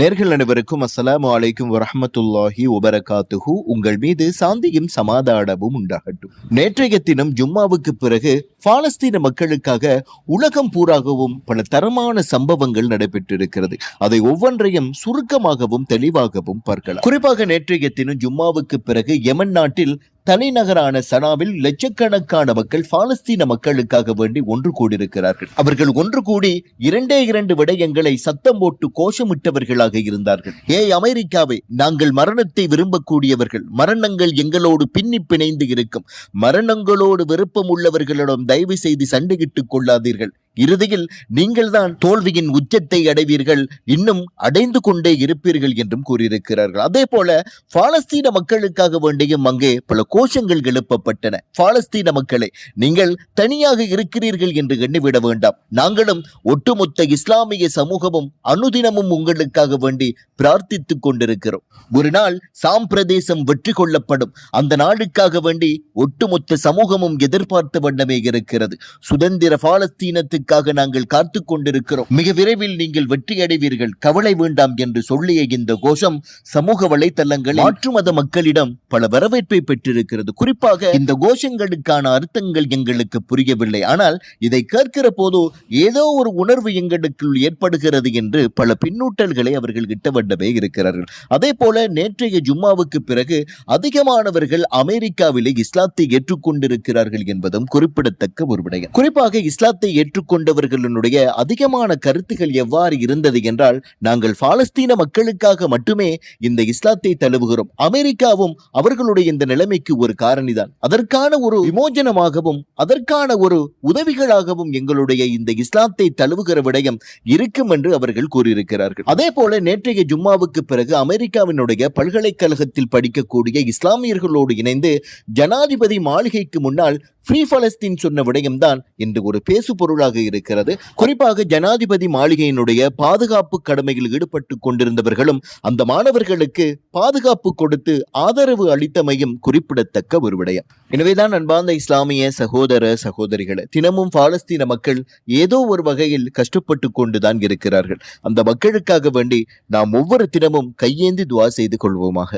நேர்கள் அனைவருக்கும் அஸ்ஸலாமு அலைக்கும் வரஹமத்துல்லாஹி உபரகாத்துகு உங்கள் மீது சாந்தியும் சமாதானமும் உண்டாகட்டும். நேற்றைய தினம் ஜும்மாவுக்கு பிறகு பாலஸ்தீன மக்களுக்காக உலகம் பூராகவும் பல தரமான சம்பவங்கள் நடைபெற்றிருக்கிறது. அதை ஒவ்வொன்றையும் சுருக்கமாகவும் தெளிவாகவும் பார்க்கலாம். குறிப்பாக நேற்றைய தினம் ஜும்மாவுக்கு பிறகு யமன் நாட்டில் தலைநகரான சனாவில் லட்சக்கணக்கான மக்கள் பாலஸ்தீன மக்களுக்காக வேண்டி ஒன்று கூடியிருக்கிறார்கள். அவர்கள் ஒன்று கூடி இரண்டே இரண்டு விடயங்களை சத்தம் போட்டு கோஷமிட்டவர்களாக இருந்தார்கள். ஏ அமெரிக்காவை நாங்கள் மரணத்தை விரும்பக்கூடியவர்கள். மரணங்கள் எங்களோடு பின்னி பிணைந்து இருக்கும். மரணங்களோடு விருப்பம் உள்ளவர்களிடம் தயவு செய்து சண்டையிட்டுக் கொள்ளாதீர்கள். இறுதியில் நீங்கள்தான் தோல்வியின் உச்சத்தை அடைவீர்கள் இன்னும் அடைந்து கொண்டே இருப்பீர்கள் என்றும் கூறியிருக்கிறார்கள். அதே போல பாலஸ்தீன மக்களுக்காக வேண்டியும் அங்கே பல கோஷங்கள் எழுப்பப்பட்டன. பாலஸ்தீன மக்களை நீங்கள் தனியாக இருக்கிறீர்கள் என்று எண்ணிவிட வேண்டாம். நாங்களும் ஒட்டுமொத்த இஸ்லாமிய சமூகமும் அனுதினமும் உங்களுக்காக வேண்டி பிரார்த்தித்துக் கொண்டிருக்கிறோம். ஒரு நாள் சாம் பிரதேசம் வெற்றி கொள்ளப்படும். அந்த நாளுக்காக வேண்டி ஒட்டுமொத்த சமூகமும் எதிர்பார்த்த வண்ணமே இருக்கிறது. சுதந்திர பாலஸ்தீனத்துக்கு வெற்றிக்காக நாங்கள் காத்து கொண்டிருக்கிறோம். மிக விரைவில் நீங்கள் வெற்றி அடைவீர்கள் கவலை வேண்டாம் என்று சொல்லிய இந்த கோஷம் சமூக வலைதளங்களில் மாற்று மத மக்களிடம் பல வரவேற்பை பெற்றிருக்கிறது. குறிப்பாக இந்த கோஷங்களுக்கான அர்த்தங்கள் எங்களுக்கு புரியவில்லை. ஆனால் இதை கேட்கிற போது ஏதோ ஒரு உணர்வு எங்களுக்குள் ஏற்படுகிறது என்று பல பின்னூட்டல்களை அவர்கள் கிட்டவண்டவே இருக்கிறார்கள். அதே போல நேற்றைய ஜும்மாவுக்கு பிறகு அதிகமானவர்கள் அமெரிக்காவிலே இஸ்லாத்தை ஏற்றுக்கொண்டிருக்கிறார்கள் என்பதும் குறிப்பிடத்தக்க ஒரு விடயம். குறிப்பாக இஸ்லாத்தை கொண்டவர்களுடைய அதிகமான கருத்துகள் எவ்வாறு இருந்தது என்றால் நாங்கள் பாலஸ்தீன மக்களுக்காக மட்டுமே இந்த இஸ்லாத்தை தழுவுகிறோம். அமெரிக்காவும் அவர்களுடைய இந்த நிலைமைக்கு ஒரு காரணிதான். அதற்கான ஒரு விமோஜனமாகவும் அதற்கான ஒரு உதவிகளாகவும் எங்களுடைய இந்த இஸ்லாத்தை தழுவுகிற விடயம் இருக்கும் என்று அவர்கள் கூறியிருக்கிறார்கள். அதே போல நேற்றைய ஜும்மாவுக்கு பிறகு அமெரிக்காவினுடைய பல்கலைக்கழகத்தில் படிக்கக்கூடிய இஸ்லாமியர்களோடு இணைந்து ஜனாதிபதி மாளிகைக்கு முன்னால் ஃப்ரீ பலஸ்தீன் சொன்ன விடயம்தான் இன்று ஒரு பேசு பொருளாக இருக்கிறது. குறிப்பாக ஜனாதிபதி மாளிகையினுடைய பாதுகாப்பு கடமையில் ஈடுபட்டு கொண்டிருந்தவர்களும் அந்த மாணவர்களுக்கு பாதுகாப்பு கொடுத்து ஆதரவு அளித்தமையும் குறிப்பிடத்தக்க ஒரு விடயம். எனவேதான் அன்பார்ந்த இஸ்லாமிய சகோதர சகோதரிகளை தினமும் பாலஸ்தீன மக்கள் ஏதோ ஒரு வகையில் கஷ்டப்பட்டு கொண்டுதான் இருக்கிறார்கள். அந்த மக்களுக்காக வேண்டி நாம் ஒவ்வொரு தினமும் கையேந்தி துவா செய்து கொள்வோமாக.